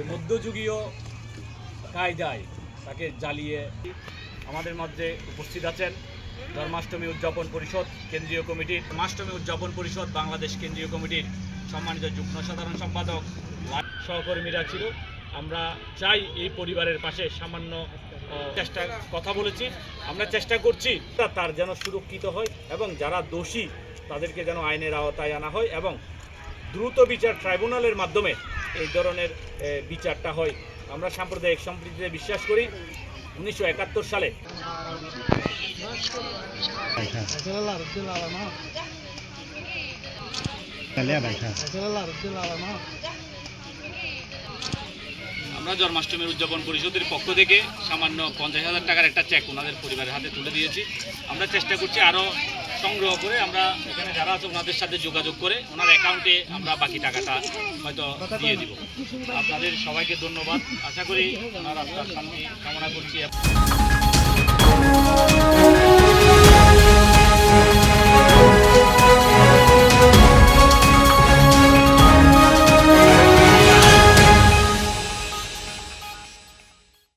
যে মধ্যযুগীয় কায়দায় তাকে জ্বালিয়ে আমাদের মধ্যে উপস্থিত আছেন জন্মাষ্টমী উদযাপন পরিষদ কেন্দ্রীয় কমিটির জন্মাষ্টমী উদযাপন পরিষদ বাংলাদেশ কেন্দ্রীয় কমিটির সম্মানিত যুগ্ম সাধারণ সম্পাদক সহকর্মীরা ছিল। আমরা চাই এই পরিবারের পাশে সামান্য চেষ্টা কথা বলেছি। আমরা চেষ্টা করছি তার যেন সুরক্ষিত হয় এবং যারা দোষী তাদেরকে যেন আইনের আওতায় আনা হয় এবং দ্রুত বিচার ট্রাইব্যুনালের মাধ্যমে এই ধরনের বিচারটা হয়। আমরা সাম্প্রদায়িক সম্প্রীতিতে বিশ্বাস করি উনিশশো একাত্তর সালে। बैठा আমরা জন্মাষ্টমীর উদযাপন পরিষদের পক্ষ থেকে সামান্য পঞ্চাশ হাজার টাকার একটা চেক ওনাদের পরিবারের হাতে তুলে দিয়েছি। আমরা চেষ্টা করছি আরও সংগ্রহ করে আমরা এখানে যারা আছে ওনাদের সাথে যোগাযোগ করে ওনার অ্যাকাউন্টে আমরা বাকি টাকাটা হয়তো দিয়ে দিব। আপনাদের সবাইকে ধন্যবাদ। আশা করি ওনার আপনার শান্তি কামনা করছি।